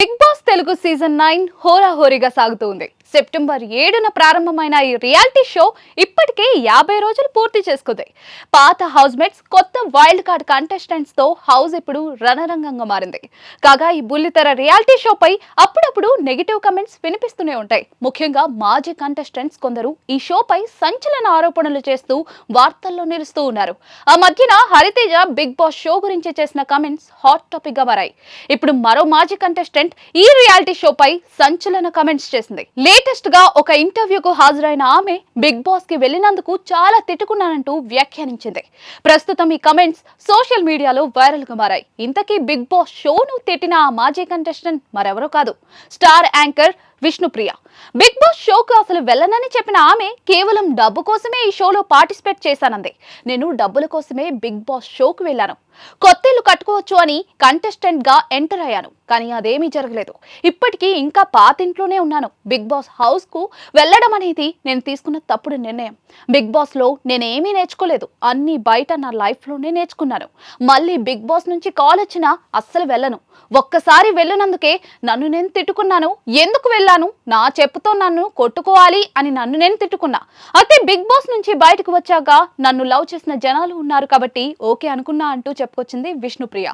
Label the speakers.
Speaker 1: Big Boss Telugu season nine హోరాహోరీగా సాగుతుంది. September ఏడున ప్రారంభమైన ఈ రియాలిటీ షో ఇప్పటికే యాభై రోజులు పూర్తి చేసుకుంది. పాత హౌస్ మేట్స్ కొత్త వైల్డ్ కార్డ్ కంటెస్టెంట్స్తో హౌస్ ఇప్పుడు రణరంగంగా మారింది. కాగా ఈ బుల్లితెర రియాలిటీ షోపై అప్పుడప్పుడు నెగిటివ్ కమెంట్స్ వినిపిస్తూనే ఉంటాయి. ముఖ్యంగా మాజీ కంటెస్టెంట్స్ కొందరు ఈ షోపై సంచలన ఆరోపణలు చేస్తూ వార్తల్లో నిలుస్తూ ఉన్నారు. ఆ మధ్యన హరితేజ బిగ్ బాస్ షో గురించి చేసిన కమెంట్స్ హాట్ టాపిక్గా మారాయి. ఇప్పుడు మరో మాజీ కంటెస్టెంట్ ఈ రియాలిటీ షోపై సంచలన కమెంట్స్ చేసింది. లేటెస్ట్గా ఒక ఇంటర్వ్యూకు హాజరైన ఆమె బిగ్ బాస్కి వెళ్ళినందుకు చాలా తిట్టుకున్నానంటూ వ్యాఖ్యానించింది. ప్రస్తుతం ఈ కమెంట్స్ సోషల్ మీడియాలో వైరల్గా మారాయి. ఇంతకీ బిగ్ బాస్ షోను తిట్టిన ఆ మాజీ కంటెస్టెంట్ మరెవరో కాదు. Star anchor Vishnupriya. Big boss షోకు అసలు వెళ్ళనని చెప్పిన ఆమె కేవలం డబ్బు కోసమే ఈ షోలో పార్టిసిపేట్ చేశానంది. నేను డబ్బుల కోసమే బిగ్ బాస్ షోకు వెళ్ళాను. కొత్త ఇల్లు కట్టుకోవచ్చు అని కంటెస్టెంట్గా ఎంటర్ అయ్యాను కానీ అదేమీ జరగలేదు. ఇప్పటికీ ఇంకా పాతింట్లోనే ఉన్నాను. బిగ్ బాస్ హౌస్కు వెళ్ళడం అనేది నేను తీసుకున్న తప్పుడు నిర్ణయం. బిగ్ బాస్లో నేనేమీ నేర్చుకోలేదు. అన్ని బయట నా లైఫ్లోనే నేర్చుకున్నాను. మళ్ళీ బిగ్ బాస్ నుంచి కాల్ వచ్చినా అస్సలు వెళ్ళను. ఒక్కసారి వెళ్ళినందుకే నన్ను నేను తిట్టుకున్నాను. ఎందుకు వెళ్ళాను? నా చెప్పుతో నన్ను కొట్టుకోవాలి అని నన్ను నేను తిట్టుకున్నా. అయితే బిగ్ బాస్ నుంచి బయటకు వచ్చాక నన్ను లవ్ చేసిన జనాలు ఉన్నారు కాబట్టి ఓకే అనుకున్నా అంటూ చెప్పుకొచ్చింది విష్ణుప్రియ.